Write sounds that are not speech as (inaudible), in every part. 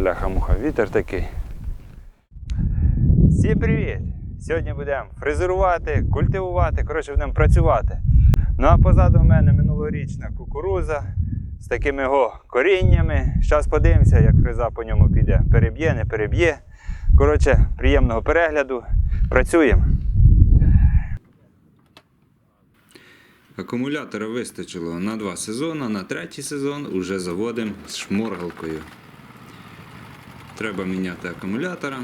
Бляха-муха, вітер такий. Всім привіт! Сьогодні будемо фрезерувати, культивувати, коротше, будемо працювати. Ну а позаду в мене минулорічна кукуруза з такими його коріннями. Зараз подивимося, як фреза по ньому піде. Переб'є, не переб'є. Коротше, приємного перегляду. Працюємо. Акумулятора вистачило на два сезони, на третій сезон уже заводимо з шморгалкою. Треба міняти акумулятора.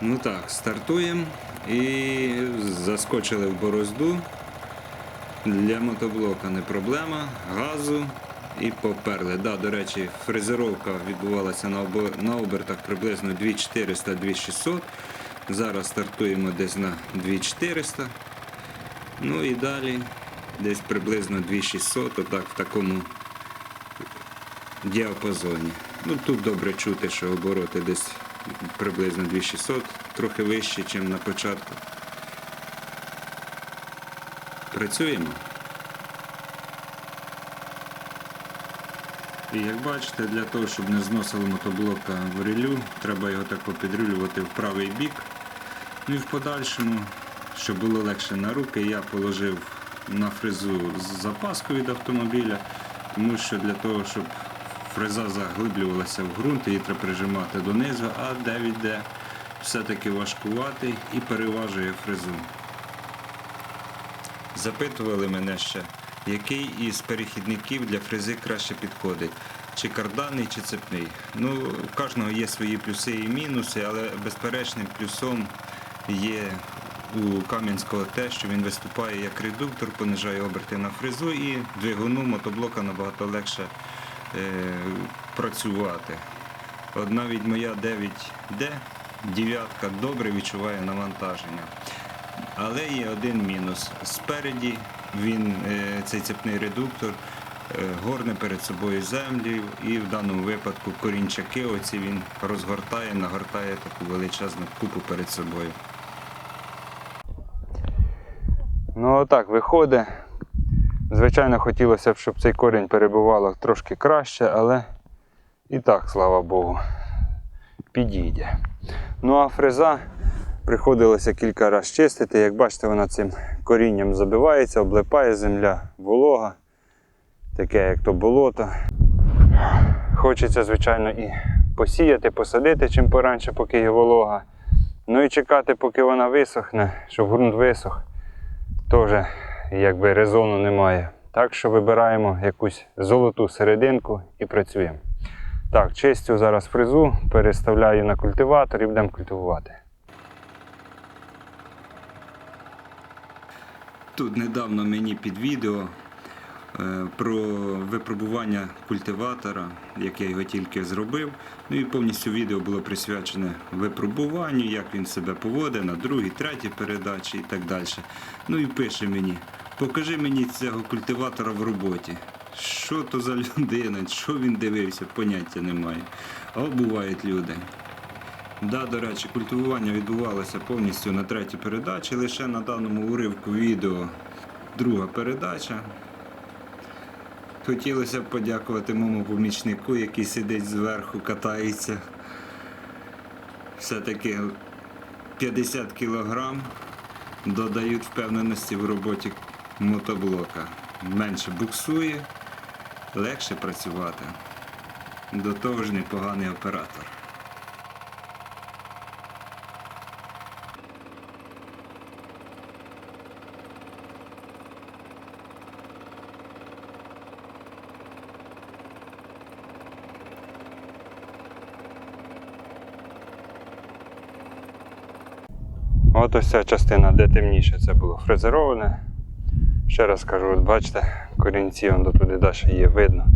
Ну так, стартуємо і заскочили в борозду. Для мотоблока не проблема, газу і поперли. Да, до речі, фрезеровка відбувалася на, обертах приблизно 2400-2600. Зараз стартуємо десь на 2400. Ну і далі десь приблизно 2600, отак в такому діапазоні. Ну тут добре чути, що обороти десь приблизно 2600, трохи вище, ніж на початку. Працюємо. І як бачите, для того, щоб не зносило мотоблока в релю, треба його тако підрулювати в правий бік. Ну і в подальшому, щоб було легше на руки, я положив на фрезу запаску від автомобіля, тому що для того, щоб фреза заглиблювалася в ґрунт, її треба прижимати донизу, а 9D все-таки важкуватий і переважує фрезу. Запитували мене ще, який із перехідників для фрези краще підходить, чи карданний, чи цепний. Ну, у кожного є свої плюси і мінуси, але безперечним плюсом є у Кам'янського те, що він виступає як редуктор, понижає оберти на фрезу і двигуну мотоблока набагато легше працювати. От навіть моя 9D, дев'ятка добре відчуває навантаження. Але є один мінус. Спереді він, е, цей цепний редуктор, е, горне перед собою землю і в даному випадку корінчаки оці він розгортає, нагортає таку величезну купу перед собою. Ну отак виходить. Звичайно, хотілося б, щоб цей корінь перебувало трошки краще, але і так, слава Богу, підійде. Ну а фреза приходилося кілька разів чистити. Як бачите, вона цим корінням забивається, облипає земля, волога, таке як то болото. Хочеться, звичайно, і посіяти, посадити чим поранше, поки є волога. Ну і чекати, поки вона висохне, щоб ґрунт висох, теж якби резону немає. Так що вибираємо якусь золоту серединку і працюємо. Так, чистю зараз фрезу, переставляю на культиватор і будемо культивувати. Тут недавно мені під відео про випробування культиватора, як я його тільки зробив. Ну і повністю відео було присвячене випробуванню, як він себе поводить на другій, третій передачі і так далі. Ну і пише мені: покажи мені цього культиватора в роботі. Що то за людина, що він дивився, поняття немає. А бувають люди. Да, до речі, культивування відбувалося повністю на третій передачі, лише на даному уривку відео друга передача. Хотілося б подякувати моєму помічнику, який сидить зверху, катається. Все-таки 50 кілограм додають впевненості в роботі мотоблока. Менше буксує, легше працювати. До того ж непоганий оператор. От ось ця частина, де темніше, це було фрезероване. Ще раз кажу, от бачите, корінці до туди далі є, видно.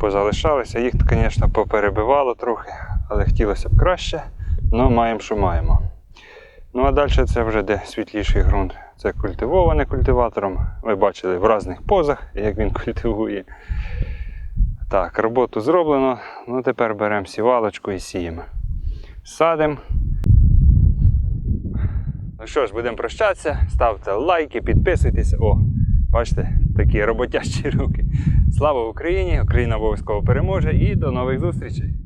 Позалишалися. Їх, звісно, поперебивало трохи, але хотілося б краще. Ну, маємо, що маємо. Ну а далі це вже де світліший ґрунт. Це культивоване культиватором. Ви бачили в різних позах, як він (laughs) культивує. Так, роботу зроблено. Ну тепер беремо сівалочку і сіємо. Садимо. Ну що ж, будемо прощатися. Ставте лайки, підписуйтесь. О, бачите, такі роботящі (laughs) руки. Слава Україні! Україна обов'язково переможе і до нових зустрічей!